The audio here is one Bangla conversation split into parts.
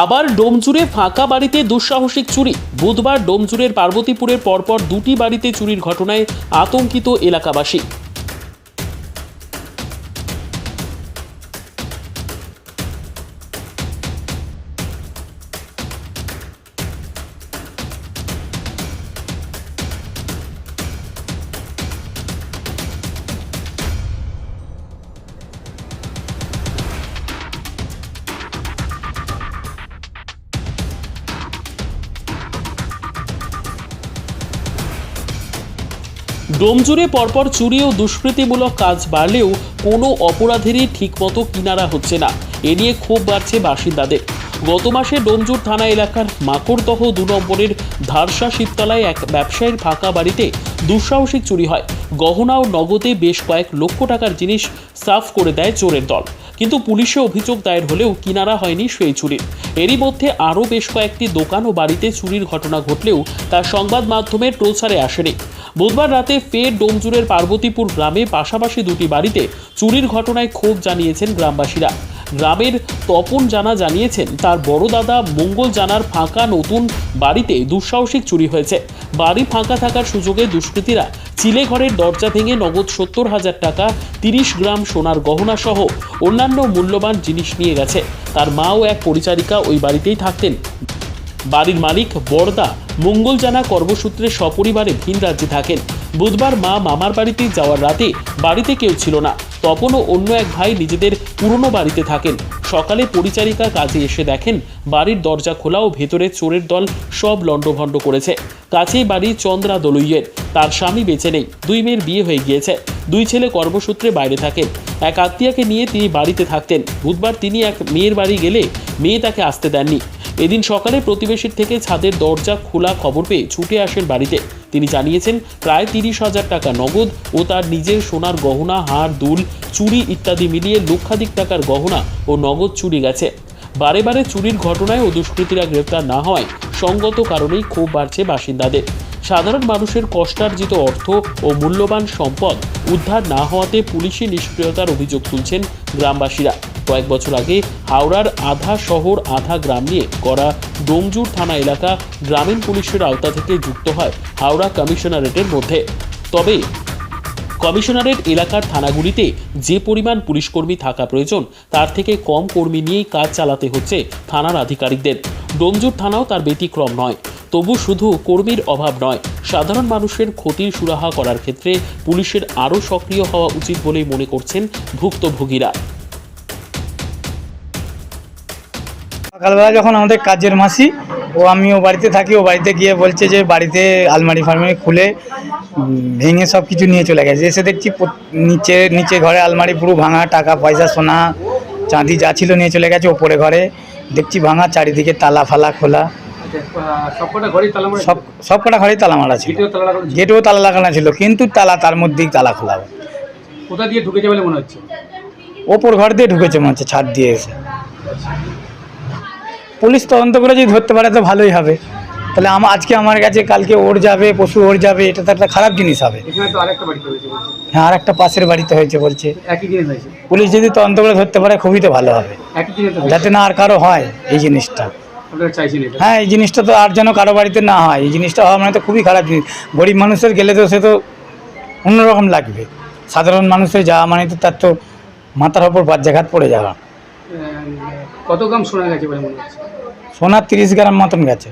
আবার ডোমজুরে ফাঁকা বাড়িতে দুঃসাহসিক চুরি। বুধবার ডোমজুরের পার্বতীপুরের পরপর দুটি বাড়িতে চুরির ঘটনায় আতঙ্কিত এলাকাবাসী। ডোমজুড়ে পরপর চুরি ও দুষ্কৃতিমূলক কাজ বাড়লেও কোনো অপরাধেরই ঠিকমতো কিনারা হচ্ছে না। এ নিয়ে ক্ষোভ বাড়ছে বাসিন্দাদের। গত মাসে ডোমজুর থানা এলাকার মাকড়দহ দু নম্বরের ধারসা শিবতলায় এক ব্যবসায়ীর ফাঁকা বাড়িতে দুঃসাহসিক চুরি হয়। গহনা ও নগদে বেশ কয়েক লক্ষ টাকার জিনিস সাফ করে দেয় চোরের দল। কিন্তু পুলিশে অভিযোগ দায়ের হলেও কিনারা হয়নি সেই চুরির এরই মধ্যে আরও বেশ কয়েকটি দোকান ও বাড়িতে চুরির ঘটনা ঘটলেও তা সংবাদ মাধ্যমের প্রচারে আসেনি। বুধবার রাতে ফের ডোমজুরের পার্বতীপুর গ্রামে পাশাপাশি দুটি বাড়িতে চুরির ঘটনায় ক্ষোভ জানিয়েছেন গ্রামবাসীরা। গ্রামের তপন জানা জানিয়েছেন, তার বড় দাদা মঙ্গল জানার ফাঁকা নতুন বাড়িতে দুঃসাহসিক চুরি হয়েছে। বাড়ি ফাঁকা থাকার সুযোগে দুষ্কৃতীরা চিলে ঘরের দরজা ভেঙে নগদ সত্তর হাজার টাকা, তিরিশ গ্রাম সোনার গহনা সহ অন্যান্য মূল্যবান জিনিস নিয়ে গেছে। তার মাও এক পরিচারিকা ওই বাড়িতেই থাকতেন। বাড়ির মালিক বড়দা মঙ্গল জানা কর্মসূত্রে সপরিবারে ভিন রাজ্যে থাকেন। বুধবার মা মামার বাড়িতে যাওয়ার রাতে বাড়িতে কেউ ছিল না। তপনও অন্য এক ভাই নিজেদের পুরনো বাড়িতে থাকেন। সকালে পরিচারিকা কাজে এসে দেখেন, বাড়ির দরজা খোলা ও ভেতরে চোরের দল সব লণ্ডভণ্ড করেছে। কাছেই বাড়ি চন্দ্রা দলুইয়ের। তার স্বামী বেঁচে নেই, দুই মেয়ের বিয়ে হয়ে গিয়েছে। দুই ছেলে কর্মসূত্রে বাইরে থাকেন। এক আত্মীয়াকে নিয়ে তিনি বাড়িতে থাকতেন। বুধবার তিনি এক মেয়ের বাড়ি গেলে মেয়ে তাকে আসতে দেননি। এদিন সকালে প্রতিবেশীর থেকে ছাদের দরজা খোলা খবর পেয়ে ছুটে আসেন বাড়িতে। তিনি জানিয়েছেন, প্রায় তিরিশ হাজার টাকা নগদ ও তার নিজের সোনার গহনা, হার, দুল চুরি ইত্যাদি মিলিয়ে লক্ষাধিক টাকার গহনা ও নগদ চুরি গেছে। বারে বারে চুরির ঘটনায় ও দুষ্কৃতীরা গ্রেপ্তার না হওয়ায় সঙ্গত কারণেই ক্ষোভ বাড়ছে বাসিন্দাদের। সাধারণ মানুষের কষ্টার্জিত অর্থ ও মূল্যবান সম্পদ উদ্ধার না হওয়াতে পুলিশি নিষ্ক্রিয়তার অভিযোগ তুলছেন গ্রামবাসীরা। কয়েক বছর আগে হাওড়ার আধা শহর, আধা গ্রাম নিয়ে করা ডোমজুর থানা এলাকা গ্রামীণ পুলিশের আওতা থেকে যুক্ত হয় হাওড়া কমিশনারেটের মধ্যে। তবে কমিশনারেট এলাকার থানাগুলিতে যে পরিমাণ পুলিশকর্মী থাকা প্রয়োজন, তার থেকে কম কর্মী নিয়েই কাজ চালাতে হচ্ছে থানার আধিকারিকদের। ডোমজুর থানাও তার ব্যতিক্রম নয়, তবু শুধু কর্মীর অভাব নয়, সাধারণ মানুষের ক্ষতির সুরাহা করার ক্ষেত্রে পুলিশের আরও সক্রিয় হওয়া উচিত বলেই মনে করছেন ভুক্তভোগীরা। সকালবেলা যখন আমাদের কাজের মাসি ও আমি ও বাড়িতে থাকি ও বাড়িতে গিয়ে বলছে যে বাড়িতে আলমারি ফালমারি খুলে ভেঙে সব কিছু নিয়ে চলে গেছে। এসে দেখছি নিচে নিচে ঘরে আলমারি পুরো ভাঙা টাকা পয়সা সোনা চাঁদি যা ছিল নিয়ে চলে গেছে ওপরে ঘরে। দেখছি ভাঙা চারিদিকে তালা ফালা খোলা। সবকটা ঘরেই তালা মারা সব সব কটা ঘরেই তালা মারা ছিল। গেটেও তালা লাগানো ছিল? কিন্তু তালা তার মধ্যেই তালা খোলা। কোথা দিয়ে ঢুকেছে বলে মনে হচ্ছে? ওপর ঘর দিয়ে ঢুকেছে মনে হচ্ছে ছাদ দিয়ে এসে। পুলিশ তদন্ত করে যদি ধরতে পারে তো ভালোই হবে। তাহলে আমার আজকে আমার কাছে কালকে ওর যাবে পশু ওর যাবে এটা তো একটা খারাপ জিনিস হবে। হ্যাঁ আর একটা পাশের বাড়িতে হয়েছে বলছে। পুলিশ যদি তদন্ত করে ধরতে পারে খুবই তো ভালো হবে। যাতে না আর কারও হয় এই জিনিসটা। হ্যাঁ এই জিনিসটা তো আর যেন কারও বাড়িতে না হয় এই জিনিসটা হওয়া মানে তো খুবই খারাপ জিনিস। গরিব মানুষের গেলে তো সে তো অন্যরকম লাগবে। সাধারণ মানুষের যাওয়া মানে তো তার তো মাথার ওপর বাজ্যাঘাত পড়ে যাওয়া। কত গ্রাম শোনা গেছে বলে মনে হচ্ছে? সোনার তিরিশ গ্রাম মতন গেছে।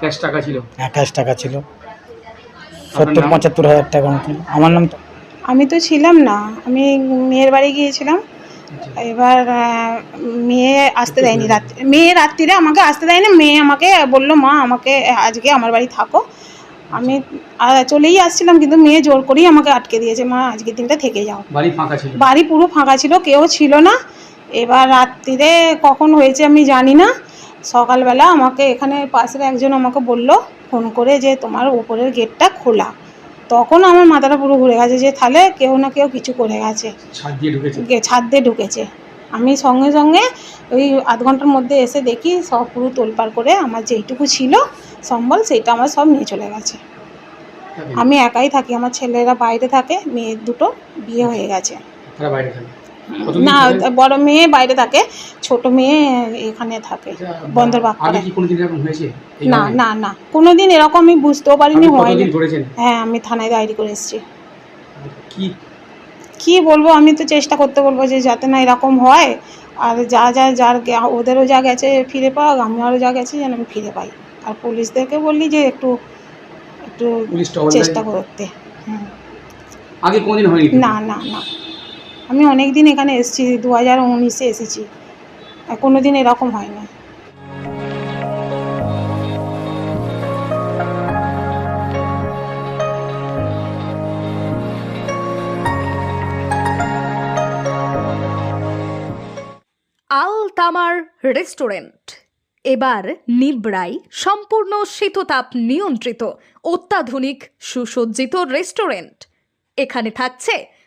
ক্যাশ টাকা ছিল? আঠাশ টাকা ছিল। সত্তর পঁচাত্তর হাজার টাকা মতন। আমার নাম তো আমি তো ছিলাম না। আমি মেয়ের বাড়ি গিয়েছিলাম। এবার মেয়ে আসতে দেয়নি রাত্রি মেয়ে রাত্রিরে আমাকে আসতে দেয়নি। মেয়ে আমাকে বলল মা আমাকে আজকে আমার বাড়ি থাকো। আমি চলেই আসছিলাম কিন্তু মেয়ে জোর করেই আমাকে আটকে দিয়েছে। মা আজকের দিনটা থেকে যাও। বাড়ি ফাঁকা ছিল? বাড়ি পুরো ফাঁকা ছিল কেউ ছিল না। এবার রাত্রিরে কখন হয়েছে আমি জানি না। সকালবেলা আমাকে এখানে পাশের একজন আমাকে বলল ফোন করে যে তোমার উপরের গেটটা খোলা। তখন আমার মাথাটা পুরো ঘুরে গেছে যে তাহলে কেউ না কেউ কিছু করে গেছে। ছাদ দিয়ে ঢুকেছে? গে- ছাদ দিয়ে ঢুকেছে। আমি সঙ্গে সঙ্গে ওই আধ ঘণ্টার মধ্যে এসে দেখি সব পুরো তোলপাড় করে আমার যেইটুকু ছিল সম্বল সেটা আমার সব নিয়ে চলে গেছে। আমি একাই থাকি আমার ছেলেরা বাইরে থাকে মেয়ে দুটো বিয়ে হয়ে গেছে। না? বড় মেয়ে বাইরে থাকে ছোট মেয়ে এখানে থাকে আচ্ছা, আগে কি কোনোদিন এরকম হয়েছে না না না কোনোদিন এরকম আমি বুঝতেও পারিনি হয়নি। হ্যাঁ আমি থানায় ডায়েরি করে এসেছি। কি? কি বলব আমি তো চেষ্টা করতে বলব যে যাতে না এরকম হয় আর যা যা যার ওদেরও যা গেছে ফিরে পাক আমারও যা গেছে যেন আমি ফিরে পাই। আর পুলিশদেরকে বললি যে একটু একটু চেষ্টা করতে। আগে কোনোদিন হয়নি? না না না। আমি অনেক দিন এখানে এসেছি দু হাজার উনিশে এসেছি। কোনো দিন এরকম হয় না। আল তামার রেস্টুরেন্ট। এবার নিবড়াই সম্পূর্ণ শীততাপ নিয়ন্ত্রিত, অত্যাধুনিক, সুসজ্জিত রেস্টুরেন্ট। এখানে থাকছে